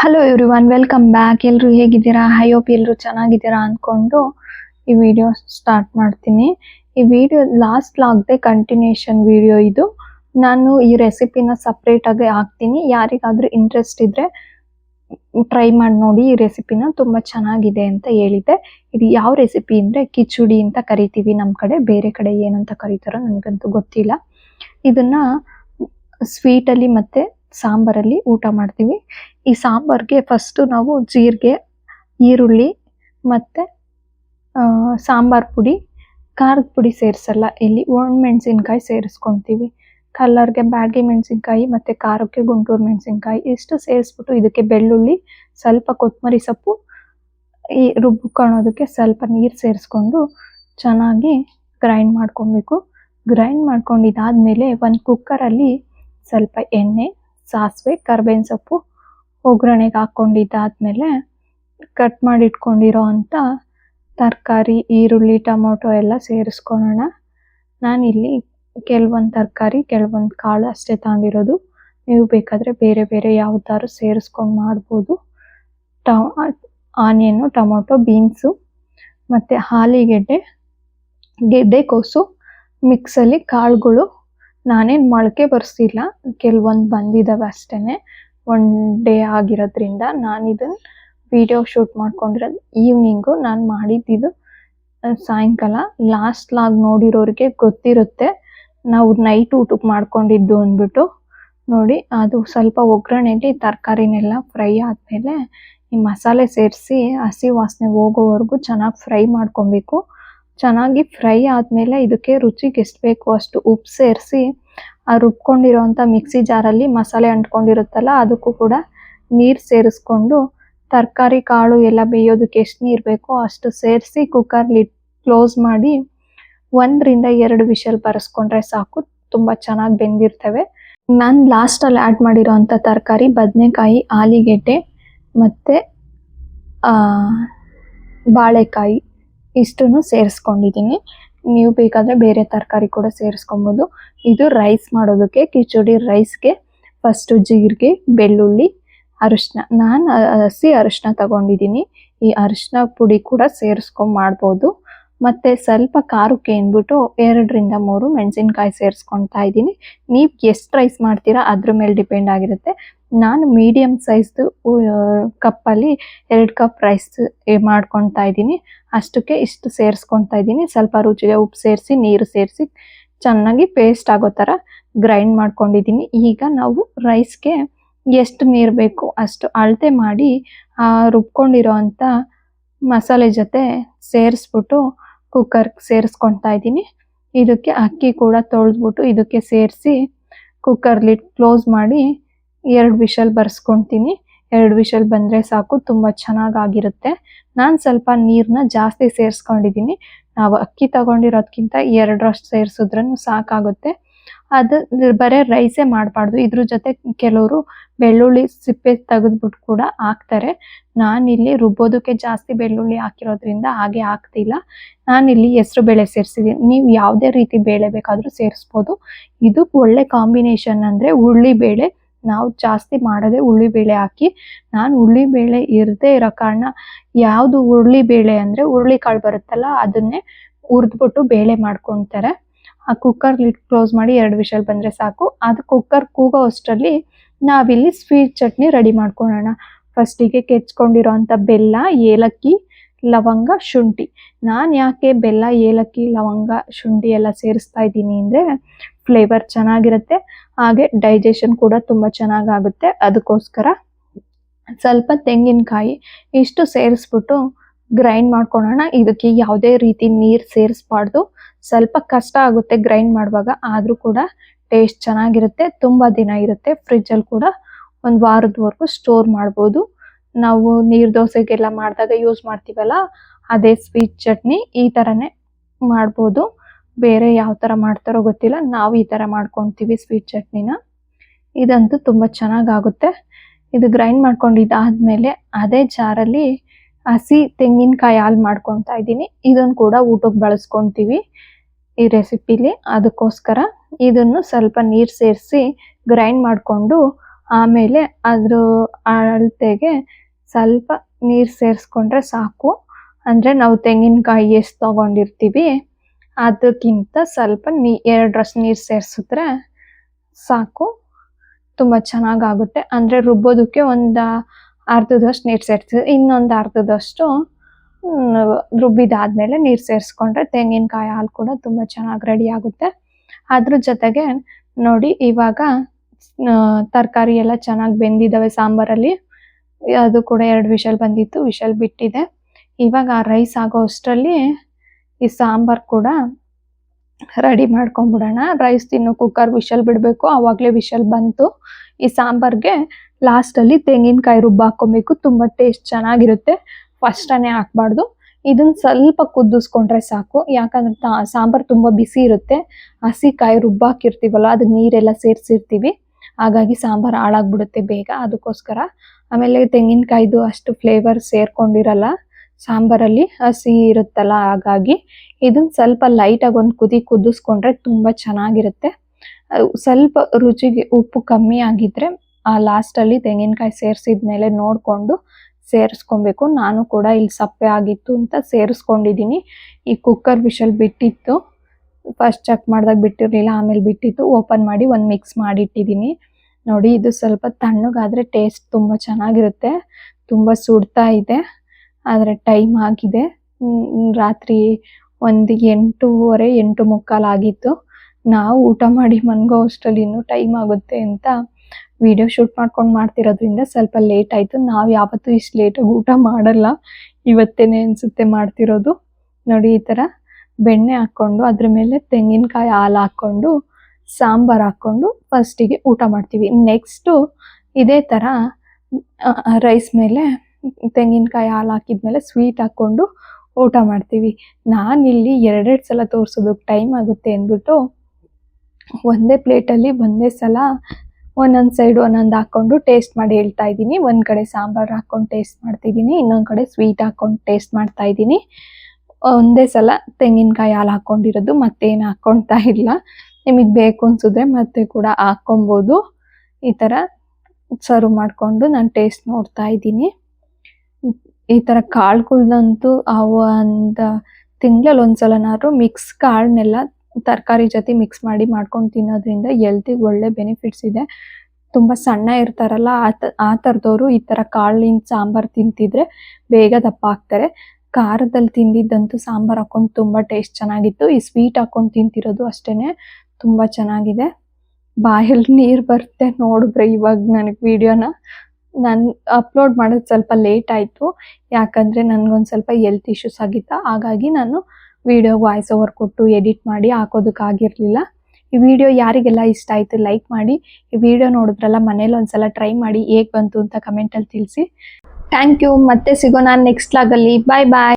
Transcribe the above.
Hello everyone welcome back ಎಲ್ಲರೂ ಹೇಗಿದ್ದೀರಾ? I hope ಎಲ್ಲರೂ ಚೆನ್ನಾಗಿದ್ದೀರಾ ಅಂದ್ಕೊಂಡು ಈ ವಿಡಿಯೋ ಸ್ಟಾರ್ಟ್ ಮಾಡ್ತೀನಿ. ಈ ವಿಡಿಯೋ ಲಾಸ್ಟ್ ಲಾಗ್ದೆ ಕಂಟಿನ್ಯೂಷನ್ ವಿಡಿಯೋ ಇದು. ನಾನು ಈ ರೆಸಿಪಿನ ಸಪ್ರೇಟಾಗಿ ಹಾಕ್ತೀನಿ. ಯಾರಿಗಾದ್ರೂ ಇಂಟ್ರೆಸ್ಟ್ ಇದ್ದರೆ ಟ್ರೈ ಮಾಡಿ ನೋಡಿ, ಈ ರೆಸಿಪಿನ ತುಂಬ ಚೆನ್ನಾಗಿದೆ ಅಂತ ಹೇಳಿದ್ದೆ. ಇದು ಯಾವ ರೆಸಿಪಿ ಅಂದರೆ ಕಿಚುಡಿ ಅಂತ ಕರಿತೀವಿ. ನಮ್ಮ ಕಡೆ ಬೇರೆ ಕಡೆ ಏನಂತ ಕರೀತಾರೋ ನನಗಂತೂ ಗೊತ್ತಿಲ್ಲ. ಇದನ್ನ ಸ್ವೀಟಲ್ಲಿ ಮತ್ತು ಸಾಂಬಾರಲ್ಲಿ ಊಟ ಮಾಡ್ತೀವಿ. ಈ ಸಾಂಬಾರ್ಗೆ ಫಸ್ಟು ನಾವು ಜೀರಿಗೆ, ಈರುಳ್ಳಿ ಮತ್ತು ಸಾಂಬಾರ್ ಪುಡಿ, ಖಾರದ ಪುಡಿ ಸೇರಿಸಲ್ಲ. ಇಲ್ಲಿ ಒಣಮೆಣ್ಸಿನ್ಕಾಯಿ ಸೇರಿಸ್ಕೊತೀವಿ. ಕಲ್ಲರ್ಗೆ ಬ್ಯಾಡಗಿ ಮೆಣಸಿನ್ಕಾಯಿ ಮತ್ತು ಖಾರಕ್ಕೆ ಗುಂಟೂರು ಮೆಣಸಿನ್ಕಾಯಿ ಇಷ್ಟು ಸೇರಿಸ್ಬಿಟ್ಟು ಇದಕ್ಕೆ ಬೆಳ್ಳುಳ್ಳಿ, ಸ್ವಲ್ಪ ಕೊತ್ತಂಬರಿ ಸೊಪ್ಪು, ಈ ರುಬ್ಕೊಳ್ಳೋದಕ್ಕೆ ಸ್ವಲ್ಪ ನೀರು ಸೇರಿಸ್ಕೊಂಡು ಚೆನ್ನಾಗಿ ಗ್ರೈಂಡ್ ಮಾಡ್ಕೊಬೇಕು. ಗ್ರೈಂಡ್ ಮಾಡ್ಕೊಂಡಿದ್ದಾದಮೇಲೆ ಒಂದು ಕುಕ್ಕರಲ್ಲಿ ಸ್ವಲ್ಪ ಎಣ್ಣೆ, ಸಾಸಿವೆ, ಕರ್ಬೇವಿನ ಸೊಪ್ಪು ಒಗ್ಗರಣೆಗೆ ಹಾಕ್ಕೊಂಡಿದ್ದಾದ್ಮೇಲೆ ಕಟ್ ಮಾಡಿ ಇಟ್ಕೊಂಡಿರೋ ಅಂಥ ತರಕಾರಿ, ಈರುಳ್ಳಿ, ಟೊಮೊಟೊ ಎಲ್ಲ ಸೇರಿಸ್ಕೊಳ್ಳೋಣ ನಾನಿಲ್ಲಿ ಕೆಲವೊಂದು ತರಕಾರಿ, ಕೆಲವೊಂದು ಕಾಳು ಅಷ್ಟೇ ತಗೊಂಡಿರೋದು. ನೀವು ಬೇಕಾದರೆ ಬೇರೆ ಬೇರೆ ಯಾವ್ದಾದ್ರು ಸೇರಿಸ್ಕೊಂಡು ಮಾಡ್ಬೋದು. ಟ, ಆನಿಯನ್ನು, ಟೊಮೊಟೊ, ಬೀನ್ಸು ಮತ್ತು ಗೆಡ್ಡೆ ಗೆಡ್ಡೆಕೋಸು ಮಿಕ್ಸಲ್ಲಿ ಕಾಳುಗಳು. ನಾನೇನು ಮೊಳಕೆ ಬರ್ಸಿಲ್ಲ, ಕೆಲವೊಂದು ಬಂದಿದ್ದಾವೆ ಅಷ್ಟೇ ಒನ್ ಡೇ ಆಗಿರೋದ್ರಿಂದ ನಾನಿದನ್ ವಿಡಿಯೋ ಶೂಟ್ ಮಾಡ್ಕೊಂಡಿರೋದು ಈವ್ನಿಂಗು ನಾನು ಇದು ಸಾಯಂಕಾಲ. ಲಾಸ್ಟ್ ಲಾಗ್ ನೋಡಿರೋರಿಗೆ ಗೊತ್ತಿರುತ್ತೆ. ನಾವು ನೈಟ್ ಊಟಕ್ಕೆ ಮಾಡ್ಕೊಂಡಿದ್ದು ಅಂದ್ಬಿಟ್ಟು. ನೋಡಿ, ಅದು ಸ್ವಲ್ಪ ಒಗ್ಗರಣೆಲಿ ತರಕಾರಿನೆಲ್ಲ ಫ್ರೈ ಆದಮೇಲೆ ಈ ಮಸಾಲೆ ಸೇರಿಸಿ ಹಸಿ ವಾಸನೆ ಹೋಗೋವರೆಗೂ ಚೆನ್ನಾಗಿ ಫ್ರೈ ಮಾಡ್ಕೊಬೇಕು. ಚೆನ್ನಾಗಿ ಫ್ರೈ ಆದಮೇಲೆ ಇದಕ್ಕೆ ರುಚಿಗೆ ಎಷ್ಟು ಬೇಕು ಅಷ್ಟು ಉಪ್ಪು ಸೇರಿಸಿ ಆ ರುಬ್ಕೊಂಡಿರೋಂಥ ಮಿಕ್ಸಿ ಜಾರಲ್ಲಿ ಮಸಾಲೆ ಅಂಟ್ಕೊಂಡಿರುತ್ತಲ್ಲ, ಅದಕ್ಕೂ ಕೂಡ ನೀರು ಸೇರಿಸ್ಕೊಂಡು ತರಕಾರಿ ಕಾಳು ಎಲ್ಲ ಬೇಯೋದಕ್ಕೆ ಎಷ್ಟು ನೀರು ಬೇಕೋ ಅಷ್ಟು ಸೇರಿಸಿ ಕುಕ್ಕರ್ಲಿ ಕ್ಲೋಸ್ ಮಾಡಿ ಒಂದರಿಂದ ಎರಡು ವಿಷಲ್ ಬರೆಸ್ಕೊಂಡ್ರೆ ಸಾಕು, ತುಂಬ ಚೆನ್ನಾಗಿ ಬೆಂದಿರ್ತವೆ. ನಾನು ಲಾಸ್ಟಲ್ಲಿ ಆ್ಯಡ್ ಮಾಡಿರೋಂಥ ತರಕಾರಿ ಬದನೆಕಾಯಿ, ಆಲಿಗೆಡ್ಡೆ ಮತ್ತು ಬಾಳೆಕಾಯಿ ಇಷ್ಟನ್ನು ಸೇರಿಸ್ಕೊಂಡಿದ್ದೀನಿ. ನೀವು ಬೇಕಾದರೆ ಬೇರೆ ತರಕಾರಿ ಕೂಡ ಸೇರಿಸ್ಕೊಬೋದು. ಇದು ರೈಸ್ ಮಾಡೋದಕ್ಕೆ, ಕಿಚಡಿ ರೈಸ್ಗೆ ಫಸ್ಟು ಜೀರಿಗೆ, ಬೆಳ್ಳುಳ್ಳಿ ಅರಿಶಿನ ನಾನು ಹಸಿ ಅರಿಶಿನ ತಗೊಂಡಿದ್ದೀನಿ. ಈ ಅರಿಶಿನ ಪುಡಿ ಕೂಡ ಸೇರಿಸ್ಕೊಂಡು ಮಾಡ್ಬೋದು. ಮತ್ತು ಸ್ವಲ್ಪ ಖಾರಕ್ಕೆ ಅಂದ್ಬಿಟ್ಟು ಎರಡರಿಂದ ಮೂರು ಮೆಣಸಿನ್ಕಾಯಿ ಸೇರಿಸ್ಕೊತಾ ಇದ್ದೀನಿ. ನೀವು ಎಷ್ಟು ರೈಸ್ ಮಾಡ್ತೀರಾ ಅದ್ರ ಮೇಲೆ ಡಿಪೆಂಡ್ ಆಗಿರುತ್ತೆ. ನಾನು ಮೀಡಿಯಮ್ ಸೈಜ್ದು ಕಪ್ಪಲ್ಲಿ ಎರಡು ಕಪ್ ರೈಸ್ ಮಾಡ್ಕೊತಾ ಇದ್ದೀನಿ. ಅಷ್ಟಕ್ಕೆ ಇಷ್ಟು ಸೇರಿಸ್ಕೊತಾ ಇದ್ದೀನಿ. ಸ್ವಲ್ಪ ರುಚಿಗೆ ಉಪ್ಪು ಸೇರಿಸಿ, ನೀರು ಸೇರಿಸಿ, ಚೆನ್ನಾಗಿ ಪೇಸ್ಟ್ ಆಗೋ ಥರ ಗ್ರೈಂಡ್ ಮಾಡ್ಕೊಂಡಿದ್ದೀನಿ. ಈಗ ನಾವು ರೈಸ್ಗೆ ಎಷ್ಟು ನೀರು ಬೇಕು ಅಷ್ಟು ಅಳತೆ ಮಾಡಿ ರುಬ್ಕೊಂಡಿರೋ ಅಂಥ ಮಸಾಲೆ ಜೊತೆ ಸೇರಿಸ್ಬಿಟ್ಟು ಕುಕ್ಕರ್ಗೆ ಸೇರಿಸ್ಕೊತಾ ಇದ್ದೀನಿ. ಇದಕ್ಕೆ ಅಕ್ಕಿ ಕೂಡ ತೊಳೆದ್ಬಿಟ್ಟು ಇದಕ್ಕೆ ಸೇರಿಸಿ ಕುಕ್ಕರ್ ಲಿಡ್ ಕ್ಲೋಸ್ ಮಾಡಿ ಎರಡು ವಿಷಲ್ ಬರ್ಸ್ಕೊತೀನಿ. ಎರಡು ವಿಷಲ್ ಬಂದರೆ ಸಾಕು, ತುಂಬ ಚೆನ್ನಾಗಾಗಿರುತ್ತೆ. ನಾನು ಸ್ವಲ್ಪ ನೀರನ್ನ ಜಾಸ್ತಿ ಸೇರಿಸ್ಕೊಂಡಿದ್ದೀನಿ ನಾವು ಅಕ್ಕಿ ತಗೊಂಡಿರೋದ್ಕಿಂತ ಎರಡರಷ್ಟು ಸೇರಿಸಿದ್ರೂ ಸಾಕಾಗುತ್ತೆ. ಅದು ಬರೀ ರೈಸೇ ಮಾಡಬಾರ್ದು. ಇದ್ರ ಜೊತೆ ಕೆಲವರು ಬೆಳ್ಳುಳ್ಳಿ ಸಿಪ್ಪೆ ತೆಗೆದ್ಬಿಟ್ಟು ಕೂಡ ಹಾಕ್ತಾರೆ. ನಾನಿಲ್ಲಿ ರುಬ್ಬೋದಕ್ಕೆ ಜಾಸ್ತಿ ಬೆಳ್ಳುಳ್ಳಿ ಹಾಕಿರೋದ್ರಿಂದ ಹಾಗೆ ಹಾಕ್ತಿಲ್ಲ. ನಾನಿಲ್ಲಿ ಹೆಸರು ಬೇಳೆ ಸೇರಿಸಿದ್ದೀನಿ ನೀವು ಯಾವುದೇ ರೀತಿ ಬೇಳೆ ಬೇಕಾದರೂ ಸೇರಿಸ್ಬೋದು. ಇದು ಒಳ್ಳೆ ಕಾಂಬಿನೇಷನ್ ಅಂದರೆ ಉಳ್ಳಿ ಬೇಳೆ. ನಾವು ಜಾಸ್ತಿ ಮಾಡೋದೇ ಉಳ್ಳಿ ಬೇಳೆ ಹಾಕಿ, ನಾನು ಉಳ್ಳಿ ಬೇಳೆ ಇರದೇ ಇರೋ ಕಾರಣ ಯಾವುದು ಉರುಳಿ ಬೇಳೆ ಅಂದರೆ ಹುರುಳಿ ಕಾಳು ಬರುತ್ತಲ್ಲ ಅದನ್ನೇ ಹುರಿದ್ಬಿಟ್ಟು ಬೇಳೆ ಮಾಡ್ಕೊತಾರೆ. ಆ ಕುಕ್ಕರ್ ಲಿಡ್ ಕ್ಲೋಸ್ ಮಾಡಿ ಎರಡು ವಿಷಲ್ ಬಂದರೆ ಸಾಕು. ಅದು ಕುಕ್ಕರ್ ಕೂಗೋ ಅಷ್ಟರಲ್ಲಿ ನಾವಿಲ್ಲಿ ಸ್ವೀಟ್ ಚಟ್ನಿ ರೆಡಿ ಮಾಡ್ಕೊಳ್ಳೋಣ. ಫಸ್ಟಿಗೆ ಕೆಚ್ಕೊಂಡಿರೋಂಥ ಬೆಲ್ಲ, ಏಲಕ್ಕಿ, ಲವಂಗ, ಶುಂಠಿ. ನಾನು ಯಾಕೆ ಬೆಲ್ಲ, ಏಲಕ್ಕಿ, ಲವಂಗ, ಶುಂಠಿ ಎಲ್ಲ ಸೇರಿಸ್ತಾ ಇದ್ದೀನಿ ಅಂದರೆ ಫ್ಲೇವರ್ ಚೆನ್ನಾಗಿರುತ್ತೆ. ಹಾಗೆ ಡೈಜೆಷನ್ ಕೂಡ ತುಂಬ ಚೆನ್ನಾಗಾಗುತ್ತೆ. ಅದಕ್ಕೋಸ್ಕರ ಸ್ವಲ್ಪ ತೆಂಗಿನಕಾಯಿ ಇಷ್ಟು ಸೇರಿಸ್ಬಿಟ್ಟು ಗ್ರೈಂಡ್ ಮಾಡ್ಕೊಳ್ಳೋಣ ಇದಕ್ಕೆ ಯಾವುದೇ ರೀತಿ ನೀರು ಸೇರಿಸ್ಬಾರ್ದು. ಸ್ವಲ್ಪ ಕಷ್ಟ ಆಗುತ್ತೆ ಗ್ರೈಂಡ್ ಮಾಡುವಾಗ. ಆದರೂ ಕೂಡ ಟೇಸ್ಟ್ ಚೆನ್ನಾಗಿರುತ್ತೆ. ತುಂಬ ದಿನ ಇರುತ್ತೆ. ಫ್ರಿಜ್ಜಲ್ಲಿ ಕೂಡ ಒಂದು ವಾರದವರೆಗೂ ಸ್ಟೋರ್ ಮಾಡ್ಬೋದು. ನಾವು ನೀರು ದೋಸೆಗೆಲ್ಲ ಮಾಡಿದಾಗ ಯೂಸ್ ಮಾಡ್ತೀವಲ್ಲ, ಅದೇ ಸ್ವೀಟ್ ಚಟ್ನಿ ಈ ಥರನೇ ಮಾಡ್ಬೋದು. ಬೇರೆ ಯಾವ ಥರ ಮಾಡ್ತಾರೋ ಗೊತ್ತಿಲ್ಲ. ನಾವು ಈ ಥರ ಮಾಡ್ಕೊತೀವಿ ಸ್ವೀಟ್ ಚಟ್ನಿನ. ಇದಂತೂ ತುಂಬ ಚೆನ್ನಾಗಾಗುತ್ತೆ. ಇದು ಗ್ರೈಂಡ್ ಮಾಡ್ಕೊಂಡು ಇದಾದಮೇಲೆ ಅದೇ ಜಾರಲ್ಲಿ ಹಸಿ ತೆಂಗಿನಕಾಯಿ ಹಾಲು ಮಾಡ್ಕೊತಾ ಇದ್ದೀನಿ. ಇದನ್ನು ಕೂಡ ಊಟಕ್ಕೆ ಬಳಸ್ಕೊತೀವಿ ಈ ರೆಸಿಪಿಲಿ ಅದಕ್ಕೋಸ್ಕರ ಇದನ್ನು ಸ್ವಲ್ಪ ನೀರು ಸೇರಿಸಿ ಗ್ರೈಂಡ್ ಮಾಡಿಕೊಂಡು ಆಮೇಲೆ ಅದ್ರ ಅಳತೆಗೆ ಸ್ವಲ್ಪ ನೀರು ಸೇರಿಸ್ಕೊಂಡ್ರೆ ಸಾಕು. ಅಂದರೆ ನಾವು ತೆಂಗಿನಕಾಯಿ ಎಷ್ಟು ತಗೊಂಡಿರ್ತೀವಿ ಅದಕ್ಕಿಂತ ಸ್ವಲ್ಪ ನೀ ಎರಡರಷ್ಟು ನೀರು ಸೇರಿಸಿದ್ರೆ ಸಾಕು. ತುಂಬ ಚೆನ್ನಾಗಾಗುತ್ತೆ. ಅಂದರೆ ರುಬ್ಬೋದಕ್ಕೆ ಒಂದು ಅರ್ಧದಷ್ಟು ನೀರು ಸೇರಿಸಿದ್ರೆ ಇನ್ನೊಂದು ಅರ್ಧದಷ್ಟು ರುಬ್ಬಿದಾದಮೇಲೆ ನೀರು ಸೇರಿಸ್ಕೊಂಡ್ರೆ ತೆಂಗಿನಕಾಯಿ ಹಾಲು ಕೂಡ ತುಂಬ ಚೆನ್ನಾಗಿ ರೆಡಿ ಆಗುತ್ತೆ. ಅದ್ರ ಜೊತೆಗೆ ನೋಡಿ ಇವಾಗ ತರಕಾರಿ ಎಲ್ಲ ಚೆನ್ನಾಗಿ ಬೆಂದಿದ್ದಾವೆ ಸಾಂಬಾರಲ್ಲಿ. ಅದು ಕೂಡ ಎರಡು ವಿಷಲ್ ಬಂದಿತ್ತು, ವಿಷಲ್ ಬಿಟ್ಟಿದೆ. ಇವಾಗ ರೈಸ್ ಆಗೋ ಅಷ್ಟರಲ್ಲಿ ಈ ಸಾಂಬಾರ್ ಕೂಡ ರೆಡಿ ಮಾಡ್ಕೊಂಬಿಡೋಣ. ರೈಸ್ ತಿನ್ನು ಕುಕ್ಕರ್ ವಿಶಲ್ ಬಿಡಬೇಕು. ಆವಾಗಲೇ ವಿಶಲ್ ಬಂತು. ಈ ಸಾಂಬಾರ್ಗೆ ಲಾಸ್ಟಲ್ಲಿ ತೆಂಗಿನಕಾಯಿ ರುಬ್ಬ ಹಾಕೊಬೇಕು ತುಂಬ ಟೇಸ್ಟ್ ಚೆನ್ನಾಗಿರುತ್ತೆ. ಫಸ್ಟನೇ ಹಾಕ್ಬಾರ್ದು. ಇದನ್ನ ಸ್ವಲ್ಪ ಕುದಿಸ್ಕೊಂಡ್ರೆ ಸಾಕು. ಯಾಕಂದ್ರೆ ಸಾಂಬಾರ್ ತುಂಬ ಬಿಸಿ ಇರುತ್ತೆ. ಹಸಿ ಕಾಯಿ ಹಾಕಿರ್ತೀವಲ್ಲ, ಅದಕ್ಕೆ ನೀರೆಲ್ಲ ಸೇರಿಸಿರ್ತೀವಿ. ಹಾಗಾಗಿ ಸಾಂಬಾರ್ ಹಾಳಾಗ್ಬಿಡುತ್ತೆ ಬೇಗ. ಅದಕ್ಕೋಸ್ಕರ ಆಮೇಲೆ ತೆಂಗಿನಕಾಯ್ದು ಅಷ್ಟು ಫ್ಲೇವರ್ ಸೇರ್ಕೊಂಡಿರಲ್ಲ. ಸಾಂಬಾರಲ್ಲಿ ಹಸಿ ಇರುತ್ತಲ್ಲ, ಹಾಗಾಗಿ ಇದನ್ನ ಸ್ವಲ್ಪ ಲೈಟಾಗಿ ಒಂದು ಕುದಿ ಕುದಿಸ್ಕೊಂಡ್ರೆ ತುಂಬ ಚೆನ್ನಾಗಿರುತ್ತೆ. ಸ್ವಲ್ಪ ರುಚಿಗೆ ಉಪ್ಪು ಕಮ್ಮಿ ಆಗಿದ್ರೆ ಆ ಲಾಸ್ಟಲ್ಲಿ ತೆಂಗಿನಕಾಯಿ ಸೇರಿಸಿದ್ಮೇಲೆ ನೋಡಿಕೊಂಡು ಸೇರಿಸ್ಕೊಬೇಕು. ನಾನು ಕೂಡ ಇಲ್ಲಿ ಸಪ್ಪೆ ಆಗಿತ್ತು ಅಂತ ಸೇರಿಸ್ಕೊಂಡಿದ್ದೀನಿ ಈ ಕುಕ್ಕರ್ ವಿಷಲ್ ಬಿಟ್ಟಿತ್ತು. ಫಸ್ಟ್ ಚೆಕ್ ಮಾಡಿದಾಗ ಬಿಟ್ಟಿರಲಿಲ್ಲ, ಆಮೇಲೆ ಬಿಟ್ಟಿತ್ತು. ಓಪನ್ ಮಾಡಿ ಒಂದು ಮಿಕ್ಸ್ ಮಾಡಿಟ್ಟಿದ್ದೀನಿ ನೋಡಿ, ಇದು ಸ್ವಲ್ಪ ತಣ್ಣಗಾದ್ರೆ ಟೇಸ್ಟ್ ತುಂಬ ಚೆನ್ನಾಗಿರುತ್ತೆ. ತುಂಬ ಸುಡ್ತಾ ಇದೆ. ಆದರೆ ಟೈಮ್ ಆಗಿದೆ. ರಾತ್ರಿ ಒಂದು ಎಂಟೂವರೆ, ಎಂಟು ಮುಕ್ಕಾಲು ಆಗಿತ್ತು. ನಾವು ಊಟ ಮಾಡಿ ಮನ್ಗೋ ಅಷ್ಟರಲ್ಲಿ ಇನ್ನೂ ಟೈಮ್ ಆಗುತ್ತೆ ಅಂತ ವಿಡಿಯೋ ಶೂಟ್ ಮಾಡ್ಕೊಂಡು ಮಾಡ್ತಿರೋದ್ರಿಂದ ಸ್ವಲ್ಪ ಲೇಟ್ ಆಯಿತು. ನಾವು ಯಾವತ್ತೂ ಇಷ್ಟು ಲೇಟಾಗಿ ಊಟ ಮಾಡಲ್ಲ. ಇವತ್ತೇನೆ ಅನಿಸುತ್ತೆ ಮಾಡ್ತಿರೋದು. ನೋಡಿ ಈ ಥರ ಬೆಣ್ಣೆ ಹಾಕ್ಕೊಂಡು ಅದ್ರ ಮೇಲೆ ತೆಂಗಿನಕಾಯಿ ಹಾಲು ಹಾಕ್ಕೊಂಡು, ಸಾಂಬಾರು ಹಾಕ್ಕೊಂಡು ಫಸ್ಟಿಗೆ ಊಟ ಮಾಡ್ತೀವಿ. ನೆಕ್ಸ್ಟು ಇದೇ ಥರ ರೈಸ್ ಮೇಲೆ ತೆಂಗಿನಕಾಯಿ ಹಾಲು ಹಾಕಿದ್ಮೇಲೆ ಸ್ವೀಟ್ ಹಾಕ್ಕೊಂಡು ಊಟ ಮಾಡ್ತೀವಿ. ನಾನಿಲ್ಲಿ ಎರಡೆರಡು ಸಲ ತೋರಿಸೋದಕ್ಕೆ ಟೈಮ್ ಆಗುತ್ತೆ ಅಂದ್ಬಿಟ್ಟು ಒಂದೇ ಪ್ಲೇಟಲ್ಲಿ ಒಂದೇ ಸಲ ಒಂದೊಂದು ಸೈಡ್ ಒಂದೊಂದು ಹಾಕ್ಕೊಂಡು ಟೇಸ್ಟ್ ಮಾಡಿ ಹೇಳ್ತಾ ಇದ್ದೀನಿ. ಒಂದು ಕಡೆ ಸಾಂಬಾರು ಹಾಕ್ಕೊಂಡು ಟೇಸ್ಟ್ ಮಾಡ್ತಿದ್ದೀನಿ, ಇನ್ನೊಂದು ಕಡೆ ಸ್ವೀಟ್ ಹಾಕ್ಕೊಂಡು ಟೇಸ್ಟ್ ಮಾಡ್ತಾ ಇದ್ದೀನಿ. ಒಂದೇ ಸಲ ತೆಂಗಿನಕಾಯಿ ಹಾಲು ಹಾಕ್ಕೊಂಡಿರೋದು ಮತ್ತೇನು ಹಾಕ್ಕೊಳ್ತಾ ಇಲ್ಲ. ನಿಮಗೆ ಬೇಕು ಅನ್ಸಿದ್ರೆ ಮತ್ತೆ ಕೂಡ ಹಾಕ್ಕೊಬೋದು. ಈ ಥರ ಸರ್ವ್ ಮಾಡಿಕೊಂಡು ನಾನು ಟೇಸ್ಟ್ ನೋಡ್ತಾ ಇದ್ದೀನಿ. ಈ ತರ ಕಾಳುಗಳ್ದಂತೂ ಅವು ಒಂದು ತಿಂಗಳಲ್ಲಿ ಒಂದ್ಸಲನಾದ್ರು ಮಿಕ್ಸ್ ಕಾಳನ್ನೆಲ್ಲ ತರಕಾರಿ ಜೊತೆ ಮಿಕ್ಸ್ ಮಾಡಿ ಮಾಡ್ಕೊಂಡು ತಿನ್ನೋದ್ರಿಂದ ಎಲ್ತಿಗೆ ಒಳ್ಳೆ ಬೆನಿಫಿಟ್ಸ್ ಇದೆ. ತುಂಬ ಸಣ್ಣ ಇರ್ತಾರಲ್ಲ ಆ ಥರದವರು ಈ ಥರ ಕಾಳಿನ ಸಾಂಬಾರು ತಿಂತಿದ್ರೆ ಬೇಗ ದಪ್ಪ ಆಗ್ತಾರೆ. ಖಾರದಲ್ಲಿ ತಿಂದಿದ್ದಂತೂ ಸಾಂಬಾರು ಹಾಕೊಂಡು ತುಂಬ ಟೇಸ್ಟ್ ಚೆನ್ನಾಗಿತ್ತು. ಈ ಸ್ವೀಟ್ ಹಾಕೊಂಡು ತಿಂತಿರೋದು ಅಷ್ಟೇ ತುಂಬ ಚೆನ್ನಾಗಿದೆ. ಬಾಯಲ್ಲಿ ನೀರು ಬರುತ್ತೆ ನೋಡಿದ್ರೆ ಇವಾಗ ನನಗೆ ವಿಡಿಯೋನ ನಾನು ಅಪ್ಲೋಡ್ ಮಾಡೋದು ಸ್ವಲ್ಪ ಲೇಟ್ ಆಯಿತು. ಯಾಕಂದರೆ ನನಗೊಂದು ಸ್ವಲ್ಪ ಹೆಲ್ತ್ ಇಶ್ಯೂಸ್ ಆಗಿತ್ತು. ಹಾಗಾಗಿ ನಾನು ವಿಡಿಯೋ ವಾಯ್ಸ್ ಓವರ್ ಕೊಟ್ಟು ಎಡಿಟ್ ಮಾಡಿ ಹಾಕೋದಕ್ಕಾಗಿರಲಿಲ್ಲ ಈ ವಿಡಿಯೋ ಯಾರಿಗೆಲ್ಲ ಇಷ್ಟ ಆಯಿತು ಲೈಕ್ ಮಾಡಿ. ಈ ವಿಡಿಯೋ ನೋಡಿದ್ರಲ್ಲ ಮನೇಲಿ ಒಂದ್ಸಲ ಟ್ರೈ ಮಾಡಿ ಹೇಗೆ ಬಂತು ಅಂತ ಕಮೆಂಟಲ್ಲಿ ತಿಳಿಸಿ. ಥ್ಯಾಂಕ್ ಯು ಮತ್ತೆ ಸಿಗೋಣ ನೆಕ್ಸ್ಟ್ ಲಾಗಲ್ಲಿ ಬಾಯ್ ಬಾಯ್